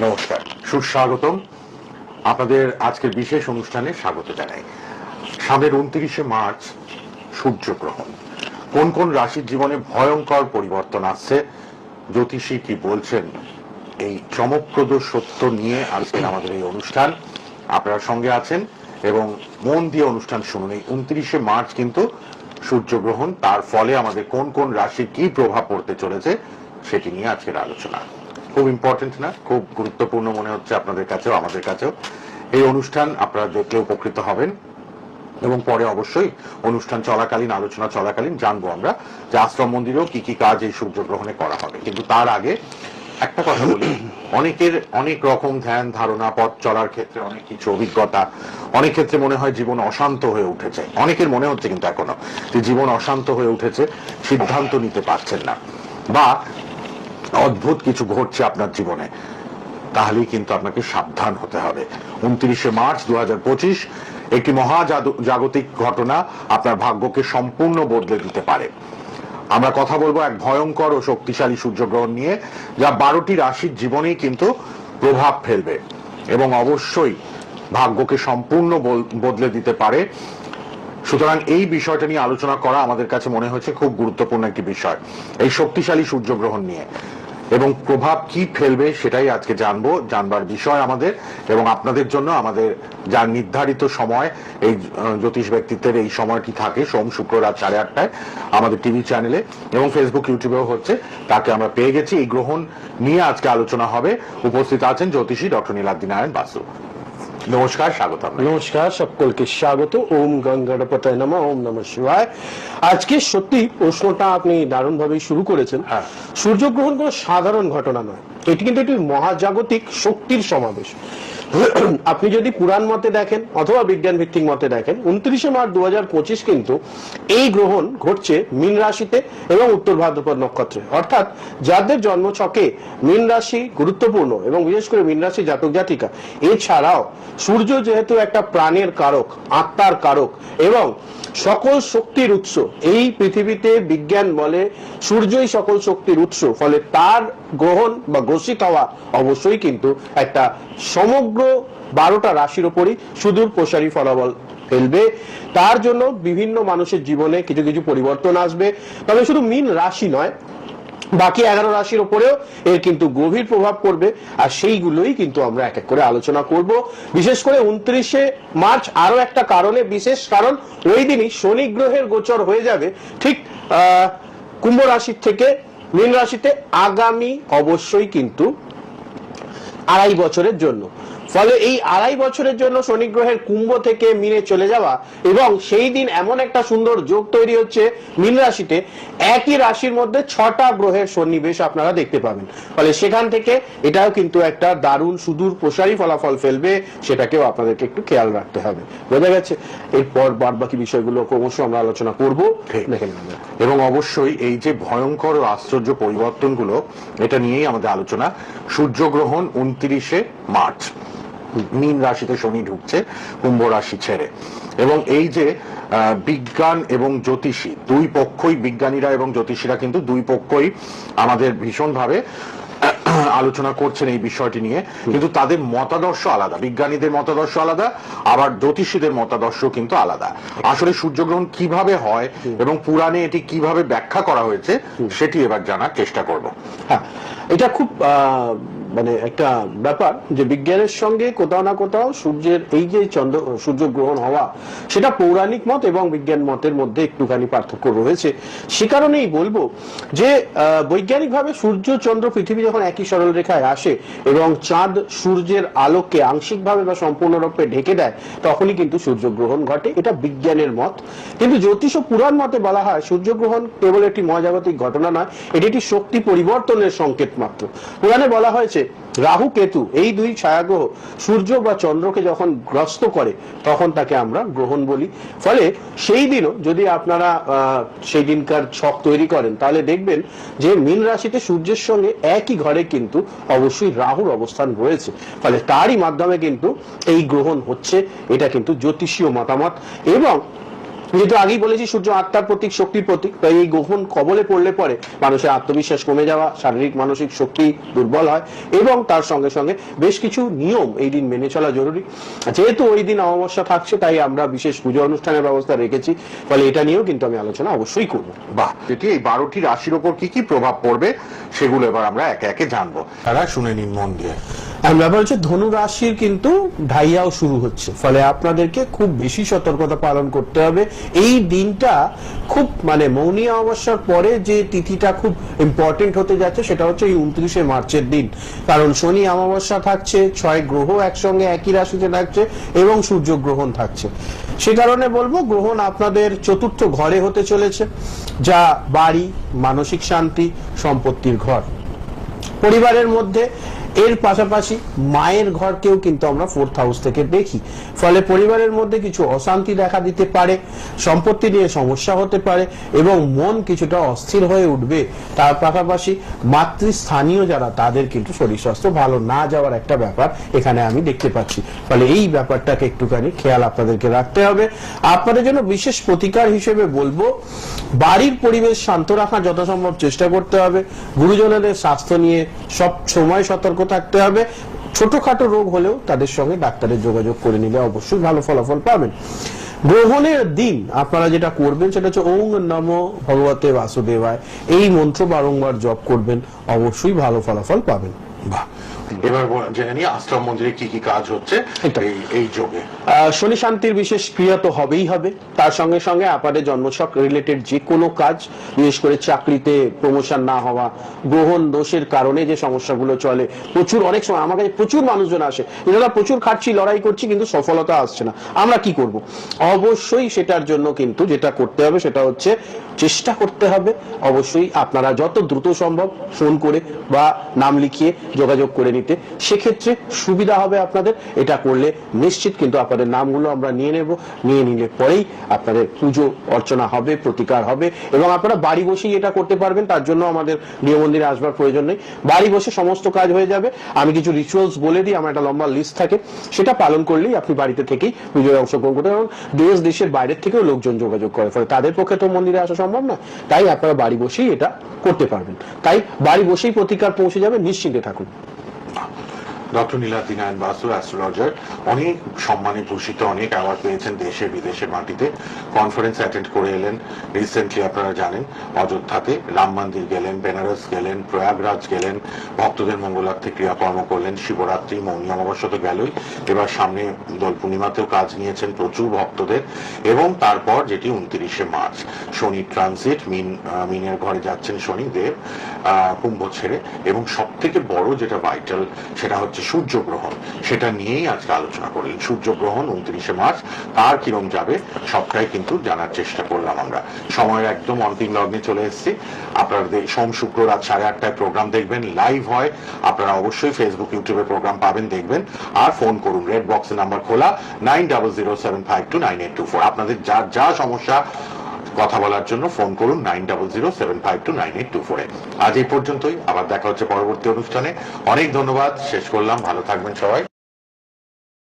নমস্কার। সুস্বাগতম। আপনাদের আজকের বিশেষ অনুষ্ঠানে স্বাগত জানাই। সামনের উনত্রিশে মার্চ, সূর্যগ্রহণ। কোন কোন রাশির জীবনে ভয়ঙ্কর পরিবর্তন আসছে? জ্যোতিষী কি বলছেন? এই চমকপ্রদ সত্য নিয়ে আজকের আমাদের এই অনুষ্ঠান। আপনারা সঙ্গে আছেন এবং মন দিয়ে অনুষ্ঠান শুনুন। এই উনত্রিশে মার্চ কিন্তু সূর্যগ্রহণ। তার ফলে আমাদের কোন কোন রাশি কি প্রভাব পড়তে চলেছে, সেটি নিয়ে আজকের আলোচনা। খুব ইম্পর্টেন্ট না, খুব গুরুত্বপূর্ণ মনে হচ্ছে আপনাদের কাছেও, আমাদের কাছেও। এই অনুষ্ঠান আপনারা দেখলে উপকৃত হবেন এবং পরে অবশ্যই অনুষ্ঠান চলাকালীন, আলোচনা চলাকালীন জানব আমরা যে আশ্রম মন্দিরেও কি কি কাজ এই সূর্যগ্রহণে করা হবে। কিন্তু তার আগে একটা কথা বলি। অনেকের অনেক রকম ধ্যান ধারণা, পথ চলার ক্ষেত্রে অনেক কিছু অভিজ্ঞতা, অনেক ক্ষেত্রে মনে হয় জীবন অশান্ত হয়ে উঠেছে। অনেকের মনে হচ্ছে কিন্তু এখনও যে জীবন অশান্ত হয়ে উঠেছে, সিদ্ধান্ত নিতে পারছেন না। বা অদ্ভুত কিছু ঘটছে আপনার জীবনে। তাহলেই কিন্তু আপনাকে সাবধান হতে হবে। উনত্রিশে মার্চ দু একটি মহা জাগতিক ঘটনা আপনার ভাগ্যকে সম্পূর্ণ বদলে দিতে পারে। আমরা কথা বলব এক ভয়ঙ্কর ও শক্তিশালী সূর্যগ্রহণ নিয়ে, যা বারোটি রাশির জীবনেই কিন্তু প্রভাব ফেলবে এবং অবশ্যই ভাগ্যকে সম্পূর্ণ বদলে দিতে পারে। সুতরাং এই বিষয়টা নিয়ে আলোচনা করা আমাদের কাছে মনে হয়েছে খুব গুরুত্বপূর্ণ একটি বিষয়। এই শক্তিশালী সূর্যগ্রহণ নিয়ে। এবং প্রভাব কি ফেলবে সেটাই আজকে জানব, জানবার বিষয় আমাদের এবং আপনাদের জন্য আমাদের যার নির্ধারিত সময়, এই জ্যোতিষ ব্যক্তিত্বের এই সময়টি থাকে, সোম, শুক্র, রাত সাড়ে আটটায় আমাদের টিভি চ্যানেলে এবং ফেসবুক, ইউটিউবেও হচ্ছে, তাকে আমরা পেয়ে গেছি। এই গ্রহণ নিয়ে আজকে আলোচনা হবে। উপস্থিত আছেন জ্যোতিষী ডক্টর নীলাদ্দি নারায়ণ বাসু। নমস্কার স্বাগত নমস্কার সকলকে স্বাগত। ওম গঙ্গাড়পতায় নম ওম নম শিবায়। আজকে সত্যি প্রশ্নটা আপনি দারুণ ভাবে শুরু করেছেন। হ্যাঁ। সূর্যগ্রহণ কোনো সাধারণ ঘটনা নয়। এটি কিন্তু একটি মহাজাগতিক শক্তির সমাবেশ। আপনি যদি পুরাণ মতে দেখেন অথবা বিজ্ঞান ভিত্তিক মতে দেখেন, উনত্রিশে মার্চ দু পঁচিশ কিন্তু এই গ্রহণ ঘটছে মীন রাশিতে এবং উত্তর ভাদ্রপদ নক্ষত্রে। অর্থাৎ যাদের জন্মছকে মীন রাশি গুরুত্বপূর্ণ এবং বিশেষ করে মীন রাশি জাতক জাতিকা, এছাড়াও সূর্য যেহেতু একটা প্রাণের কারক, আত্মার কারক এবং সকল শক্তির উৎস, এই পৃথিবীতে বিজ্ঞান বলে সূর্যই সকল শক্তির উৎস, ফলে তার গ্রহণ বা গ্রসিত হওয়া অবশ্যই কিন্তু একটা সমগ্র বারোটা রাশির ওপরই সুদূর প্রসারী ফলাফল ফেলবে। তার জন্য বিভিন্ন মানুষের জীবনে কিছু কিছু পরিবর্তন আসবে। তবে শুধু মীন রাশি নয়, বাকি এগারো রাশির উপরেও এর কিন্তু গভীর প্রভাব পড়বে আর সেইগুলোই কিন্তু আমরা এক এক করে আলোচনা করব। বিশেষ করে উনত্রিশে মার্চ আরও একটা কারণে বিশেষ, কারণ ওই দিনই শনি গ্রহের গোচর হয়ে যাবে ঠিক কুম্ভ রাশির থেকে। মীন রাশিতে আগামী অবশ্যই কিন্তু আড়াই বছরের জন্য। ফলে এই আড়াই বছরের জন্য শনি গ্রহের কুম্ভ থেকে মিনে চলে যাওয়া এবং সেই দিন এমন একটা সুন্দর যোগ তৈরি হচ্ছে মীন রাশিতে। একই রাশির মধ্যে ছটা গ্রহের সন্নিবেশ আপনারা দেখতে পাবেন। ফলে সেখান থেকে এটাও কিন্তু একটা দারুণ সুদূর প্রসারী ফলাফল ফেলবে সেটাকেও আপনাদেরকে একটু খেয়াল রাখতে হবে। বোঝা গেছে? এরপর বাদ বাকি বিষয়গুলো ক্রমশ আমরা আলোচনা করব। দেখে এবং অবশ্যই এই যে ভয়ঙ্কর ও আশ্চর্য পরিবর্তনগুলো এটা নিয়েই আমাদের আলোচনা। সূর্যগ্রহণ উনত্রিশে মার্চ। মীন রাশিতে শনি ঢুকছে কুম্ভ রাশি ছেড়ে। এবং এই যে বিজ্ঞান এবং জ্যোতিষী দুই পক্ষই বিজ্ঞানীরা এবং জ্যোতিষীরা কিন্তু দুই পক্ষই আমাদের ভীষণভাবে আলোচনা করছেন এই বিষয়টি নিয়ে। কিন্তু তাদের মতাদর্শ আলাদা বিজ্ঞানীদের মতাদর্শ আলাদা আবার জ্যোতিষীদের মতাদর্শ কিন্তু আলাদা। আসলে সূর্যগ্রহণ কীভাবে হয় এবং পুরাণে এটি কীভাবে ব্যাখ্যা করা হয়েছে সেটি এবার জানার চেষ্টা করব। হ্যাঁ এটা খুব আহ, মানে একটা ব্যাপার যে বিজ্ঞানের সঙ্গে কোথাও না কোথাও সূর্যের এই যে চন্দ্র, সূর্য গ্রহণ হওয়া, সেটা পৌরাণিক মত এবং বিজ্ঞান মতের মধ্যে একটুখানি পার্থক্য রয়েছে। সে কারণেই বলব যে বৈজ্ঞানিকভাবে সূর্য, চন্দ্র, পৃথিবী যখন একই সরল রেখায় আসে এবং চাঁদ সূর্যের আলোককে আংশিকভাবে বা সম্পূর্ণরূপে ঢেকে দেয়, তখনই কিন্তু সূর্যগ্রহণ ঘটে। এটা বিজ্ঞানের মত। কিন্তু জ্যোতিষ ও পুরাণ মতে বলা হয় সূর্যগ্রহণ কেবল একটি মহাজাগতিক ঘটনা নয়, এটি একটি শক্তি পরিবর্তনের সংকেত মাত্র। পুরাণে বলা হয়েছে রাহু কেতু, এই দুই ছায়াগ্রহ সূর্য বা চন্দ্রকে যখন গ্রস্ত করে, তখন তাকে আমরা গ্রহণ বলি। ফলে সেই দিনও যদি আপনারা সেই দিনকার ছক তৈরি করেন, তাহলে দেখবেন যে মীন রাশিতে সূর্যের সঙ্গে একই ঘরে কিন্তু অবশ্যই রাহুর অবস্থান রয়েছে। ফলে তারই মাধ্যমে কিন্তু এই গ্রহণ হচ্ছে, এটা কিন্তু জ্যোতিষীয় মতামত। এবং যেহেতু আগেই বলেছি সূর্য আত্মার প্রতীক শক্তির প্রতীক। তাই এই গ্রহণ কবলে পড়লে পরে মানুষের আত্মবিশ্বাস কমে যাওয়া শারীরিক মানসিক শক্তি দুর্বল হয় এবং তার সঙ্গে সঙ্গে বেশ কিছু নিয়ম এই দিন মেনে চলা জরুরি। যেহেতু ওই দিন অমাবস্যা থাকছে তাই আমরা বিশেষ পুজো অনুষ্ঠানের ব্যবস্থা রেখেছি। ফলে এটা নিয়েও কিন্তু আমি আলোচনা অবশ্যই করব। বাহ যেটি এই বারোটি রাশির ওপর কি কি প্রভাব পড়বে সেগুলো এবার আমরা একে একে জানব। তারা শুনে নিন মন দিয়ে। ব্যাপার হচ্ছে ধনু রাশির কিন্তু ঢাইয়াও শুরু হচ্ছে। ফলে আপনাদেরকে খুব বেশি সতর্কতা পালন করতে হবে। এই দিনটা খুব মানে মৌনী অমাবস্যার পরে যে তিথিটা খুব ইম্পর্টেন্ট হতে যাচ্ছে সেটা হচ্ছে এই উনত্রিশে মার্চের দিন। কারণ শনি অমাবস্যা থাকছে, ছয় গ্রহ একসঙ্গে একই রাশিতে থাকছে এবং সূর্য গ্রহণ থাকছে। সে কারণে বলব গ্রহণ আপনাদের চতুর্থ ঘরে হতে চলেছে, যা বাড়ি, মানসিক শান্তি, সম্পত্তির ঘর। পরিবারের মধ্যে এর পাশাপাশি মায়ের ঘরকেও কিন্তু আমরা ফোর্থ হাউস থেকে দেখি। ফলে পরিবারের মধ্যে কিছু অশান্তি দেখা দিতে পারে, সম্পত্তি নিয়ে সমস্যা হতে পারে এবং মন কিছুটা অস্থির হয়ে উঠবে। তার পাশাপাশি মাতৃস্থানীয় যারা, তাদের কিন্তু শরীর স্বাস্থ্য ভালো না যাওয়ার একটা ব্যাপার এখানে আমি দেখতে পাচ্ছি। ফলে এই ব্যাপারটাকে একটুখানি খেয়াল আপনাদেরকে রাখতে হবে। আপনাদের জন্য বিশেষ প্রতিকার হিসেবে বলব, বাড়ির পরিবেশ শান্ত রাখার যথাসম্ভব চেষ্টা করতে হবে। গুরুজনদের স্বাস্থ্য নিয়ে সব সময় সতর্ক থাকতে হবে। ছোটখাটো রোগ হলেও তাদের সঙ্গে ডাক্তারের যোগাযোগ করে নিলে অবশ্যই ভালো ফলাফল পাবেন। গ্রহণের দিন আপনারা যেটা করবেন সেটা হচ্ছে ওং নম ভগবতে বাসুদেবায়। এই মন্ত্র বারংবার জপ করবেন, অবশ্যই ভালো ফলাফল পাবেন। বাহ। এবার জেনে নিই আশ্রম মন্দিরে কি কি কাজ হচ্ছে এই যোগে। শনি শান্তির বিশেষ ক্রিয়া তো হবেই হবে। তার সঙ্গে সঙ্গে আপনাদের জন্মছক রিলেটেড যে কোনো কাজ বিশেষ করে চাকরিতে প্রমোশন না হওয়া গ্রহণ দোষের কারণে যে সমস্যাগুলো চলে প্রচুর অনেক সময় আমার কাছে প্রচুর মানুষজন আসে। এনারা প্রচুর খাটছি লড়াই করছি কিন্তু সফলতা আসছে না। আমরা কি করব? অবশ্যই সেটার জন্য কিন্তু যেটা করতে হবে সেটা হচ্ছে চেষ্টা করতে হবে। অবশ্যই আপনারা যত দ্রুত সম্ভব ফোন করে বা নাম লিখিয়ে যোগাযোগ করে নিতে। সেক্ষেত্রে সুবিধা হবে আপনাদের। এটা করলে নিশ্চিত কিন্তু আপনাদের নামগুলো আমরা নিয়ে নেব। নিয়ে নিলে পরেই আপনাদের পুজো অর্চনা হবে, প্রতিকার হবে এবং আপনারা বাড়ি বসেই এটা করতে পারবেন। তার জন্য আমাদের গৃহ মন্দিরে আসবার প্রয়োজন নেই। বাড়ি বসে সমস্ত কাজ হয়ে যাবে। আমি কিছু রিচুয়ালস বলে দিই, আমার একটা লম্বা লিস্ট থাকে। সেটা পালন করলেই আপনি বাড়িতে থেকেই পুজোয় অংশগ্রহণ করতে এবং দেশ, দেশের বাইরের থেকেও লোকজন যোগাযোগ করে। ফলে তাদের পক্ষে তো মন্দিরে আসা সম্ভব না। তাই আপনারা বাড়ি বসেই এটা করতে পারবেন। তাই বাড়ি বসেই প্রতিকার পৌঁছে যাবে, নিশ্চিন্তে থাকুন। ডক্টর নীলাদ্রি নারায়ণ বাসু অ্যাস্ট্রোলজার অনেক সম্মানে ভূষিত, অনেক অ্যাওয়ার্ড পেয়েছেন দেশে, বিদেশের মাটিতে। কনফারেন্স অ্যাটেন্ড করে এলেন। রিসেন্টলি আপনারা জানেন, অযোধ্যাতে রাম মন্দির গেলেন বেনারস গেলেন প্রয়াগরাজ গেলেন, ভক্তদের মঙ্গলার্থে ক্রিয়াকর্ম করলেন, শিবরাত্রি, মৌনী অমাবস্যা তো গেলই। এবার সামনে দোল পূর্ণিমাতেও কাজ নিয়েছেন প্রচুর ভক্তদের। এবং তারপর যেটি উনত্রিশে মার্চ, শনি ট্রানজিট মিন মিনের ঘরে যাচ্ছেন শনি দেব কুম্ভ ছেড়ে। এবং সব থেকে বড় যেটা ভাইটাল সেটা হচ্ছে সূর্যগ্রহণ। সেটা নিয়েই আজকে আলোচনা করলেন সূর্যগ্রহণ উনত্রিশে মার্চ, তার কিরম যাবে সবটাই কিন্তু জানার চেষ্টা করলাম আমরা। সময়ের একদম অন্তিম লগ্নে চলে এসেছি। আপনাদের সোম, শুক্র, রাত সাড়ে আটটায় প্রোগ্রাম দেখবেন লাইভ হয়। আপনারা অবশ্যই ফেসবুক ইউটিউবে প্রোগ্রাম পাবেন, দেখবেন। আর ফোন করুন রেড বক্সের নাম্বার খোলা nine double zero seven five two nine eight two four আপনাদের যা যা সমস্যা কথা বলার জন্য ফোন করুন nine double zero seven five two nine eight two ফোরে আজ এই পর্যন্তই। আবার দেখা হচ্ছে পরবর্তী অনুষ্ঠানে। অনেক ধন্যবাদ। শেষ করলাম। ভালো থাকবেন সবাই।